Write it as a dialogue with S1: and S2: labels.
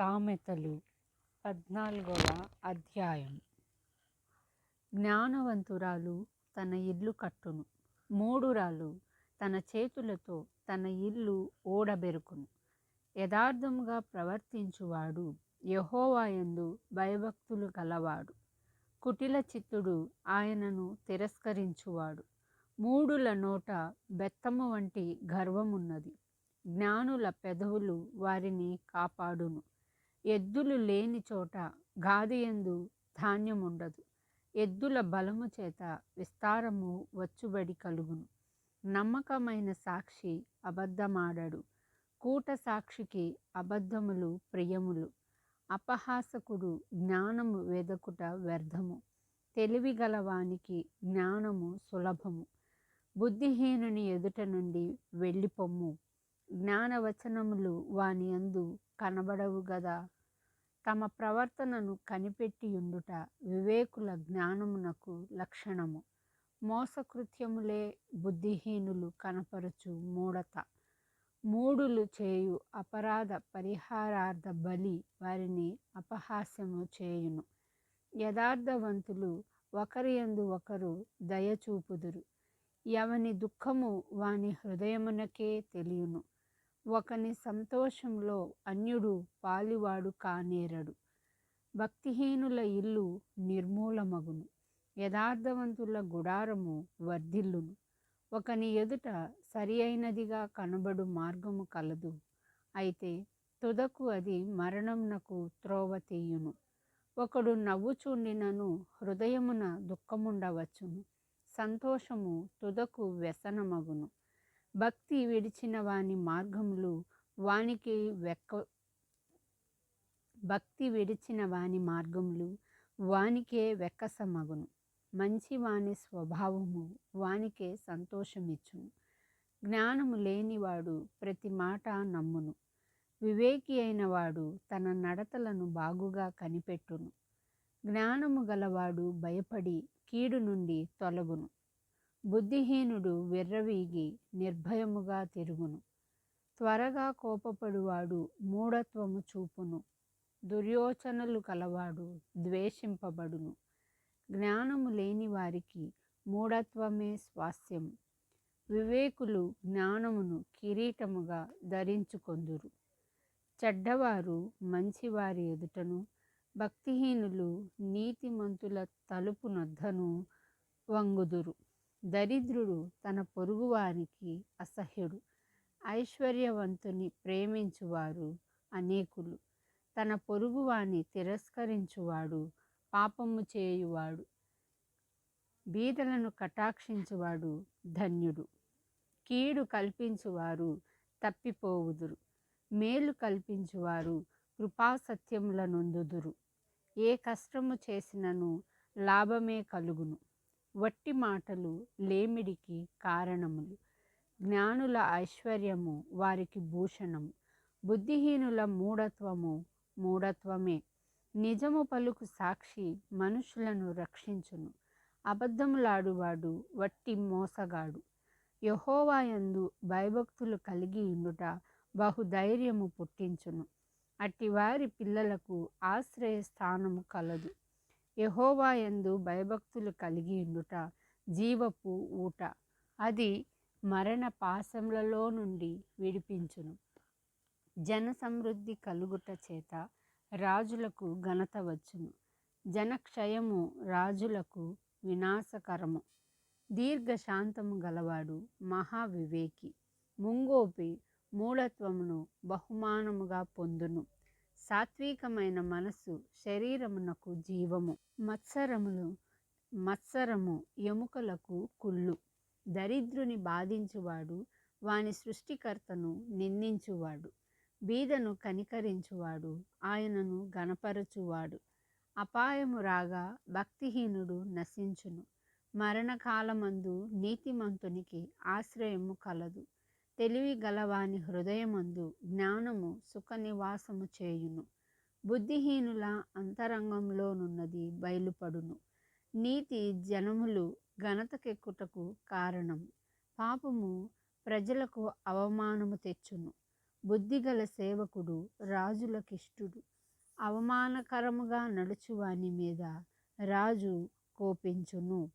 S1: సామెతలు పద్నాలుగవ అధ్యాయం. జ్ఞానవంతురాలు తన ఇల్లు కట్టును. మూడురాలు తన చేతులతో తన ఇల్లు ఓడబెరుకును. యథార్థముగా ప్రవర్తించువాడు యహోవాయందు భయభక్తులు కలవాడు కుటిల చిత్తుడు ఆయనను తిరస్కరించువాడు. మూడుల నోట బెత్తము వంటి గర్వమున్నది. జ్ఞానుల పెదవులు వారిని కాపాడును. ఎద్దులు లేని చోట గాదియందు ధాన్యముండదు. ఎద్దుల బలము చేత విస్తారము వచ్చుబడి కలుగును. నమ్మకమైన సాక్షి అబద్ధమాడడు. కూట సాక్షికి అబద్ధములు ప్రియములు. అపహాసకుడు జ్ఞానము వెదకుట వ్యర్థము. తెలివి గలవానికి జ్ఞానము సులభము. బుద్ధిహీనుని ఎదుట నుండి వెళ్ళిపొమ్ము. జ్ఞానవచనములు వాని అందు కనబడవు గదా. తమ ప్రవర్తనను కనిపెట్టియుండుట వివేకుల జ్ఞానమునకు లక్షణము. మోసకృత్యములే బుద్ధిహీనులు కనపరచు మూఢత. మూడులు చేయు అపరాధ పరిహారార్థ బలి వారిని అపహాస్యము చేయును. యథార్థవంతులు ఒకరి యందు ఒకరు దయచూపుదురు. ఎవని దుఃఖము వాని హృదయమునకే తెలియను. ఒకని సంతోషంలో అన్యుడు పాలివాడు కానేరడు. భక్తిహీనుల ఇల్లు నిర్మూలమగును. యథార్థవంతుల గుడారము వర్ధిల్లును. ఒకని ఎదుట సరి అయినదిగా కనబడు మార్గము కలదు. అయితే తుదకు అది మరణంనకు త్రోవ తీయును. ఒకడు నవ్వుచుండినను హృదయమున దుఃఖముండవచ్చును. సంతోషము తుదకు వ్యసనమగును. భక్తి విడిచిన వాని మార్గములు వానికి వెక్క భక్తి విడిచిన వాని మార్గములు వానికే వెక్కసమగును. మంచి వాని స్వభావము వానికే సంతోషమిచ్చును. జ్ఞానము లేనివాడు ప్రతి మాట నమ్మును. వివేకి అయిన వాడు తన నడతలను బాగుగా కనిపెట్టును. జ్ఞానము గలవాడు భయపడి కీడు నుండి తొలగును. బుద్ధిహీనుడు విర్రవీగి నిర్భయముగా తిరుగును. త్వరగా కోపపడువాడు మూఢత్వము చూపును. దుర్యోచనలు కలవాడు ద్వేషింపబడును. జ్ఞానము లేని వారికి మూఢత్వమే స్వాస్థ్యం. వివేకులు జ్ఞానమును కిరీటముగా ధరించుకొందురు. చెడ్డవారు మంచివారి ఎదుటను భక్తిహీనులు నీతిమంతుల తలుపునొద్దను వంగుదురు. దరిద్రుడు తన పొరుగువారికి అసహ్యుడు ఐశ్వర్యవంతుని ప్రేమించువారు అనేకులు. తన పొరుగువాని తిరస్కరించువాడు పాపము చేయువాడు బీదలను కటాక్షించువాడు ధన్యుడు. కీడు కల్పించువారు తప్పిపోవుదురు మేలు కల్పించువారు కృపాసత్యముల నొందుదురు ఏ కష్టము చేసినను లాభమే కలుగును. వట్టి మాటలు లేమిడికి కారణములు. జ్ఞానుల ఐశ్వర్యము వారికి భూషణము. బుద్ధిహీనుల మూఢత్వము మూఢత్వమే. నిజము పలుకు సాక్షి మనుషులను రక్షించును. అబద్ధములాడువాడు వట్టి మోసగాడు. యహోవాయందు భయభక్తులు కలిగి ఉండుట బహుధైర్యము పుట్టించును. అట్టివారి పిల్లలకు ఆశ్రయ స్థానము కలదు. యహోవాయందు భయభక్తులు కలిగి ఉండుట జీవపు ఊట. అది మరణ పాశములలో నుండి విడిపించును. జన సమృద్ధి కలుగుట చేత రాజులకు ఘనత వచ్చును. జనక్షయము రాజులకు వినాశకరము. దీర్ఘశాంతము గలవాడు మహావివేకి. ముంగోపి మూలత్వమును బహుమానముగా పొందును. సాత్వికమైన మనస్సు శరీరమునకు జీవము. మత్సరములు మత్సరము ఎముకలకు కుళ్ళు. దరిద్రుని బాధించువాడు వాని సృష్టికర్తను నిందించువాడు. బీదను కనికరించువాడు ఆయనను గణపరచువాడు అపాయము రాగా భక్తిహీనుడు నశించును. మరణకాలమందు నీతిమంతునికి ఆశ్రయము కలదు. తెలివి గలవాని హృదయమందు జ్ఞానము సుఖనివాసము చేయును. బుద్ధిహీనుల అంతరంగంలోనున్నది బయలుపడును. నీతి జనములు ఘనతకెక్కుటకు కారణం. పాపము ప్రజలకు అవమానము తెచ్చును. బుద్ధిగల సేవకుడు రాజులకిష్టుడు. అవమానకరముగా నడుచువాని మీద రాజు కోపించును.